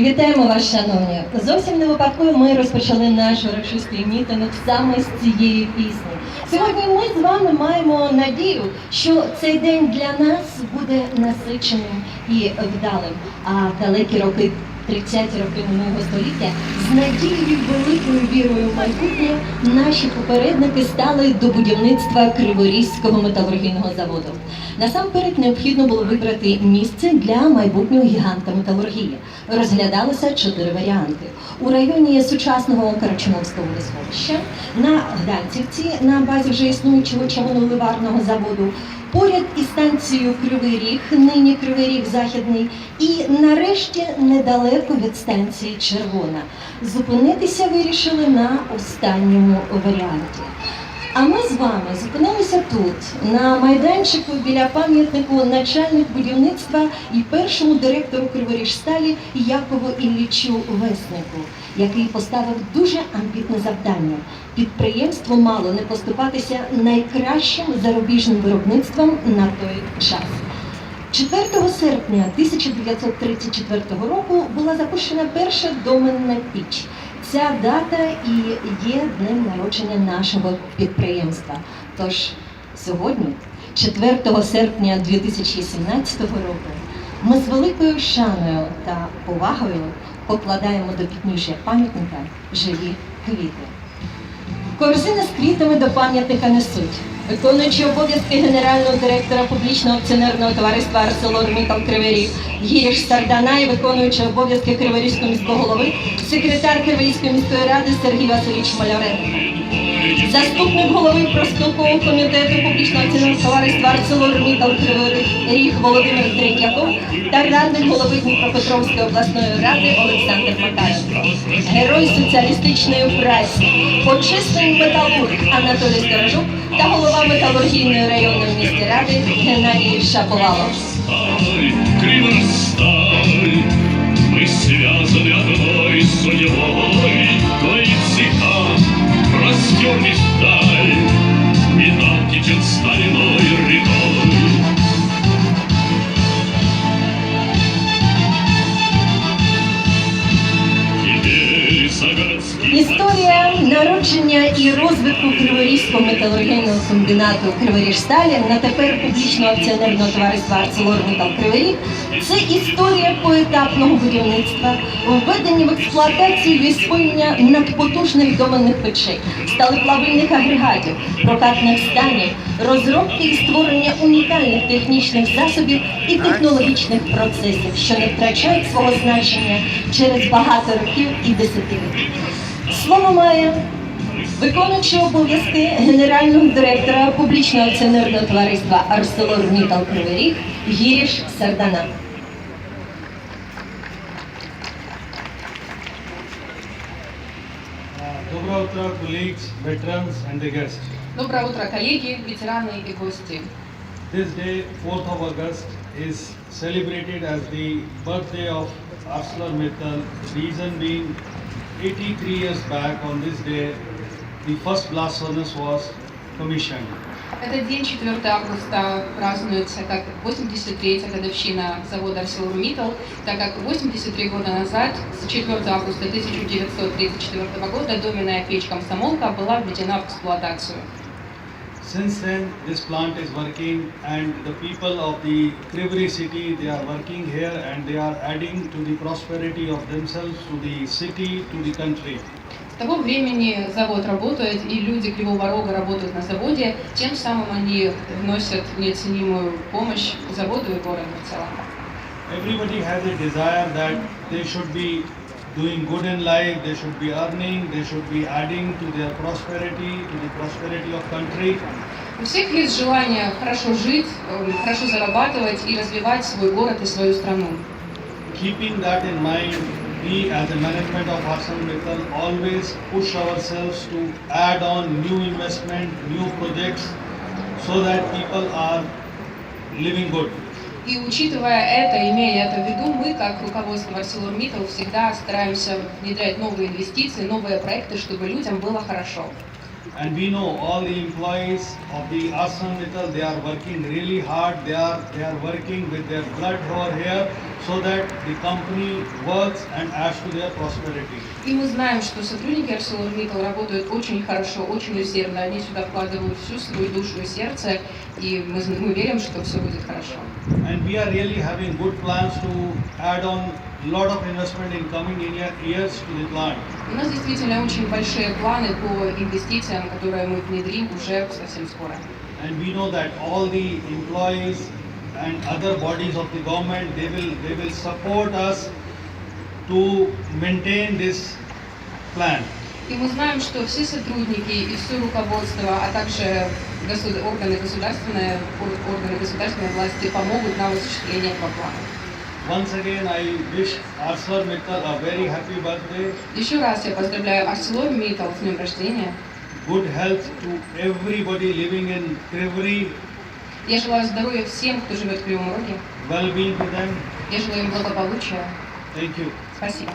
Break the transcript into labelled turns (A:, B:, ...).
A: Вітаємо вас, шановні. Зовсім не випадково ми розпочали наш урочистий мітинг саме з цієї пісні. Сьогодні ми з вами маємо надію, що цей день для нас буде насиченим і вдалим. А далекі роки, 30-ті роки минулого століття, з надією, великою вірою в майбутнє наші попередники стали до будівництва Криворізького металургійного заводу. Насамперед необхідно було вибрати місце для майбутнього гіганта металургії. Розглядалося чотири варіанти. У районі сучасного Карачуновського лісовища, на Гданцівці, на базі вже існуючого чавуноливарного заводу, поряд із станцією Кривий Ріг, нині Кривий Ріг Західний, і нарешті недалеко від станції Червона. Зупинитися вирішили на останньому варіанті. А ми з вами зупинилися тут, на майданчику біля пам'ятнику начальник будівництва і першому директору Криворіжсталі Якову Іллічу Веснику, який поставив дуже амбітне завдання. Підприємство мало не поступатися найкращим зарубіжним виробництвом на той час. 4 серпня 1934 року була запущена перша доменна піч. Ця дата і є днем народження нашого підприємства. Тож сьогодні, 4 серпня 2017 року, ми з великою шаною та повагою покладаємо до підніжжя пам'ятника живі квіти. Корзини з квітами до пам'ятника несуть. Виконуючи обов'язки генерального директора публічного акціонерного товариства «Арселор-Мітал Кривий Ріг» Гіріш Сардана і виконуючи обов'язки Криворізького міського голови, секретар Криворізької міської ради Сергій Васильович Маляренко. Заступник голови профспілкового комітету публічного акціонерного товариства «Арселор-Мітал Кривий Ріг Володимир Третьяков та радник голови Дніпропетровської обласної ради Олександр Макаренко. Герой соціалістичної праці, почесний металург Анатолій Сторожук та голова металургійної районної міської ради Геннадій Шаповалов.
B: Мы связаны одной судьбой, Твои цвета простерли вдаль, Вина течет стальной рекой. Теперь за городским
A: Історія народження і розвитку Криворізького металургійного комбінату Криворіжсталі на тепер публічного акціонерного товариства «Арселор-Метал Кривий Ріг» – це історія поетапного будівництва, введення в експлуатацію і освоєння надпотужних доменних печей, сталеплавильних агрегатів, прокатних станів, розробки і створення унікальних технічних засобів і технологічних процесів, що не втрачають свого значення через багато років і десятиліть. Слово має виконуючий обов'язки генерального директора публічного акціонерного товариства «Арселор-Мітал Кривий Ріг» Гіріш Сардана.
C: Доброе утро, colleagues, veterans, and the guests.
D: Доброе утро, коллеги, ветераны и гости.
C: This day, 4th of August, is celebrated as the birthday of ArcelorMittal. Reason being, 83 years back on this day, the first blast furnace was commissioned.
D: Этот день, 4 августа, празднуется как 83-я годовщина завода ArcelorMittal, так как 83 года назад, с 4 августа 1934 года, доменная печь «Комсомолка» была введена в эксплуатацию.
C: Since then, this plant is working, and the people of the Krivri city they are working here, and they are adding to the prosperity of themselves, to the city, to the country.
D: С того времени завод работает, и люди Кривого Рога работают на заводе, тем самым они вносят неоценимую помощь заводу и городу в целом.
C: Everybody has a desire that they should be doing good in life, they should be earning, they should be adding to their prosperity, to the prosperity of country.
D: У всех есть желание хорошо жить, э, хорошо зарабатывать и развивать свой город и свою страну.
C: Keeping that in mind, we as a management of ArcelorMittal always push ourselves to add on new investment, new projects, so that people are living good.
D: И учитывая это, имея это в виду, мы, как руководство ArcelorMittal, всегда стараемся внедрять новые инвестиции, новые проекты, чтобы людям было хорошо.
C: And we know all the employees of the Asam Mittal, they are working really hard. They are they are working with their blood over here so that the company works and adds to their prosperity.
D: И мы знаем, что сотрудники ArcelorMittal работают очень хорошо, очень усердно. Они сюда вкладывают всю свою душу и сердце, и мы, зн- мы верим, что все будет хорошо.
C: And we are really having good plans to add on lot of investment in coming in year- years to the plant.
D: У нас действительно очень большие планы по инвестициям, которые мы внедрим уже совсем скоро.
C: And we know that all the employees and other bodies of the government, they will, they will support us to maintain this plan.
D: И мы знаем, что все сотрудники и все руководство, а также государ- органы государственной, ор- органы государственной власти помогут нам в осуществлении этого плана.
C: Once again, I wish ArcelorMittal a very happy birthday,
D: Еще раз я поздравляю ArcelorMittal с днем рождения.
C: good health to everybody living in Krivri,
D: Я желаю здоровья всем, кто живет в Кривом Роге.
C: well-being to them.
D: Я желаю им благополучия.
C: Thank you.
D: Спасибо.